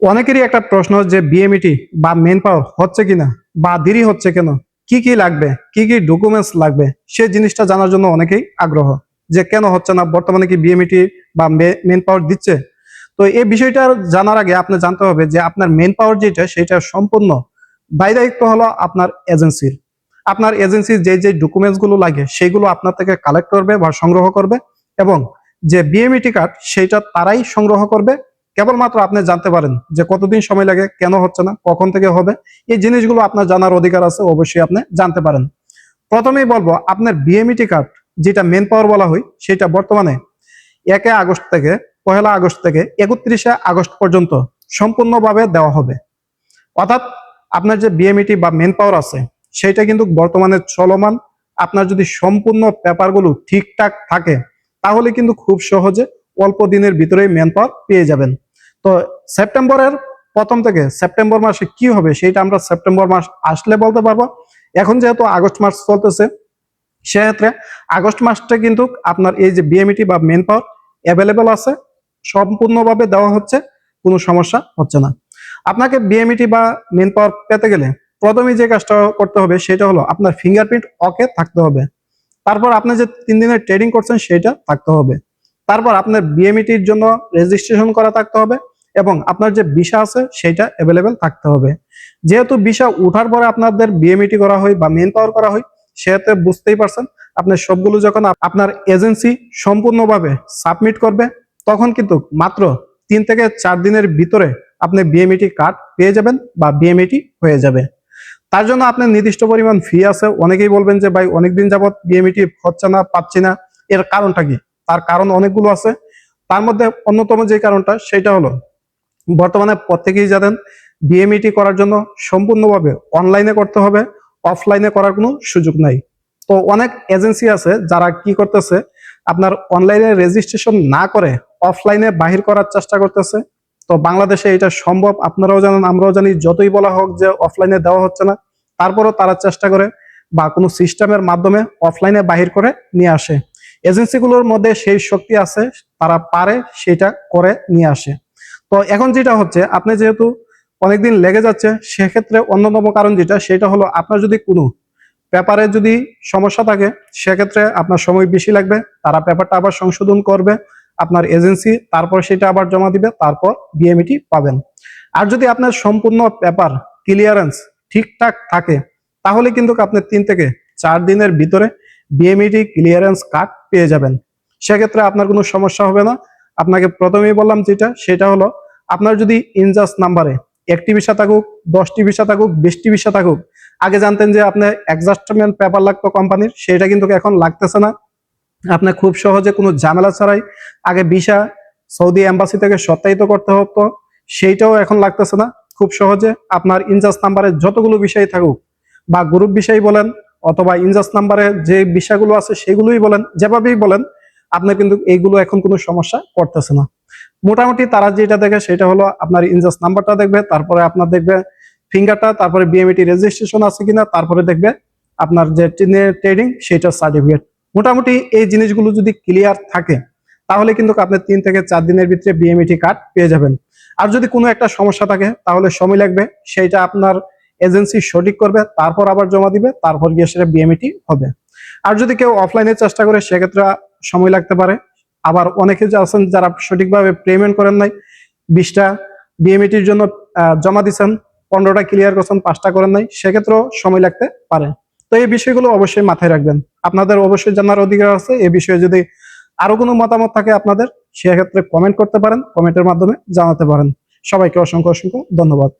অনেকেরই একটা প্রশ্ন যে বিএমইটি বা মেন পাওয়ার হচ্ছে কিনা বা দেরি হচ্ছে কেন? কি কি লাগবে? কি কি ডকুমেন্টস লাগবে? সে জিনিসটা জানার জন্য অনেকেই আগ্রহ যে কেন হচ্ছে না? বর্তমানে কি বিএমইটি বা মেন পাওয়ার দিচ্ছে? তো এই বিষয়টা জানার আগে আপনি জানতে হবে যে আপনার মেন পাওয়ার যেটা, সেটা সম্পূর্ণ দায় দায়িত্ব হলো আপনার এজেন্সির আপনার এজেন্সির যে যে ডকুমেন্টসগুলো লাগে, সেগুলো আপনার থেকে কালেক্ট করবে বা সংগ্রহ করবে এবং যে বিএমইটি কার্ড সেটা তারাই সংগ্রহ করবে কেবলমাত্র আপনি জানতে পারেন যে কতদিন সময় লাগে, কেন হচ্ছে না, কখন থেকে হবে, এই জিনিসগুলো আপনার জানার অধিকার আছে, অবশ্যই আপনি জানতে পারেন। প্রথমেই বলব, আপনার বিএমইটি কার্ড যেটা মেন পাওয়ার বলা হয়, সেটা বর্তমানে একে আগস্ট থেকে, পহেলা আগস্ট থেকে একত্রিশে আগস্ট পর্যন্ত সম্পূর্ণভাবে দেওয়া হবে। অর্থাৎ আপনার যে বিএমইটি বা মেন পাওয়ার আছে সেটা কিন্তু বর্তমানে চলমান। আপনার যদি সম্পূর্ণ পেপারগুলো ঠিকঠাক থাকে, তাহলে কিন্তু খুব সহজে অল্প দিনের ভিতরেই মেন পাওয়ার পেয়ে যাবেন। তো সেপ্টেম্বরের প্রথম থেকে সেপ্টেম্বর মাসে কি হবে সেটা আমরা সেপ্টেম্বর মাস আসলে বলতে পারব। এখন যেহেতু আগস্ট মাস চলতেছে, সেক্ষেত্রে আগস্ট মাসটা কিন্তু আপনার এই যে বিএমইটি বা মেন পাওয়ার অ্যাভেলেবেল আছে, সম্পূর্ণভাবে দেওয়া হচ্ছে, কোনো সমস্যা হচ্ছে না। আপনাকে বিএমইটি বা মেন পাওয়ার পেতে গেলে প্রথমে যে কাজটা করতে হবে সেটা হলো আপনার ফিঙ্গারপ্রিন্ট ওকে থাকতে হবে। তারপর আপনি যে তিন দিনের ট্রেডিং করছেন সেটা থাকতে হবে। তারপর আপনার বিএমইটির জন্য রেজিস্ট্রেশন করা থাকতে হবে এবং আপনার যে ভিসা আছে সেটা অ্যাভেলেবেল থাকতে হবে। যেহেতু ভিসা উঠার পরে আপনাদের বিএমইটি করা হয় বা মেন পাওয়ার করা হয়, সেহেতু বুঝতেই পারছেন, আপনার সবগুলো যখন আপনার এজেন্সি সম্পূর্ণভাবে সাবমিট করবে, তখন কিন্তু মাত্র তিন থেকে চার দিনের ভিতরে আপনি বিএমইটি কার্ড পেয়ে যাবেন বা বিএমইটি হয়ে যাবে। তার জন্য আপনার নির্দিষ্ট পরিমাণ ফি আছে। অনেকেই বলবেন যে, ভাই, অনেকদিন যাবত বিএমইটি হচ্ছে না, পাচ্ছি না। এর কারণটা কি? তার কারণ অনেকগুলো আছে। তার মধ্যে অন্যতম যে কারণটা, সেটা হলো বর্তমানে প্রত্যেকেই জানেন বিএমইটি করার জন্য সম্পূর্ণভাবে অনলাইনে করতে হবে অফলাইনে করার কোনো সুযোগ নাই। তো অনেক এজেন্সি আছে যারা কি করতেছে, আপনার অনলাইনে রেজিস্ট্রেশন না করে অফলাইনে বাহির করার চেষ্টা করতেছে। তো বাংলাদেশে এটা সম্ভব, আপনারাও জানেন, আমরাও জানি, যতই বলা হোক যে অফলাইনে দেওয়া হচ্ছে না, তারপরও তারা চেষ্টা করে বা কোনো সিস্টেমের মাধ্যমে অফলাইনে বাহির করে নিয়ে আসে। এজেন্সিগুলোর মধ্যে সেই শক্তি আছে, তারা পারে, সেটা করে নিয়ে আসে। তো এখন যেটা হচ্ছে, আপনি যেহেতু অনেকদিন লেগে যাচ্ছে, সেক্ষেত্রে অন্যতম কারণ যেটা, সেটা হলো আপনার যদি কোনো পেপারে যদি সমস্যা থাকে, সেক্ষেত্রে আপনার সময় বেশি লাগবে, তারা পেপারটা আবার সংশোধন করবে, আপনার এজেন্সি তারপর সেটা আবার জমা দিবে, তারপর বিএমইটি পাবেন। আর যদি আপনার সম্পূর্ণ পেপার, ক্লিয়ারেন্স ঠিকঠাক থাকে, তাহলে কিন্তু আপনি তিন থেকে চার দিনের ভিতরে বিএমইটি ক্লিয়ারেন্স কার্ড পেয়ে যাবেন। সেক্ষেত্রে আপনার কোনো সমস্যা হবে না। আপনাকে প্রথমেই বললাম যেটা, সেটা হলো আপনার যদি ইনজাস নাম্বারে একটি ভিসা থাকুক দশটি ভিসা থাকুক বিশটি ভিসা থাকুক, আগে জানতেন যে আপনার অ্যাডজাস্টমেন্ট পেপার লাগতো কোম্পানির সেটা কিন্তু এখন লাগতেছে না। আপনার খুব সহজে কোনো ঝামেলা ছাড়াই আগে ভিসা সৌদি এম্বাসি থেকে সত্যায়িত করতে হতো, সেইটাও এখন লাগতেছে না। খুব সহজে আপনার ইনজাস নাম্বারে যতগুলো বিষয় থাকুক বা গ্রুপ বিষয় বলেন অথবা ইনজাস নাম্বারে যে বিষয়গুলো আছে সেগুলোই বলেন, যেভাবেই বলেন, আপনার কিন্তু এইগুলো এখন কোনো সমস্যা করতেছে না। মোটামুটি তারা যেটা দেখে সেটা হলো আপনার ইনজাস নাম্বারটা দেখবে, তারপরে আপনার দেখবে ফিঙ্গারটা, তারপরে বিএমইটি রেজিস্ট্রেশন আছে কিনা, তারপরে দেখবে আপনার যে ট্রেডিং সেটা সার্টিফিকেট মোটামুটি এই জিনিসগুলো যদি ক্লিয়ার থাকে, তাহলে কিন্তু আপনি তিন থেকে চার দিনের ভিতরে বিএমইটি কার্ড পেয়ে যাবেন। আর যদি কোনো একটা সমস্যা থাকে, তাহলে সময় লাগবে সেইটা আপনার এজেন্সি সঠিক করবে, তারপর আবার জমা দিবে, তারপর গিয়ে সেটা বিএমইটি হবে। আর যদি কেউ অফলাইনে চেষ্টা করে, সেক্ষেত্রে সময় লাগতে পারে। আবার অনেকে যে আছেন যারা সঠিকভাবে পেমেন্ট করেন নাই, বিশটা বিএমইটির জন্য জমা দিচ্ছেন পনেরোটা ক্লিয়ার করছেন, পাঁচটা করেন নাই, সেক্ষেত্রেও সময় লাগতে পারে। তো এই বিষয়গুলো অবশ্যই মাথায় রাখবেন। আপনাদের অবশ্যই জানার অধিকার আছে। এই বিষয়ে যদি আরও কোনো মতামত থাকে আপনাদের, সেক্ষেত্রে কমেন্ট করতে পারেন কমেন্টের মাধ্যমে জানাতে পারেন। সবাইকে অসংখ্য অসংখ্য ধন্যবাদ।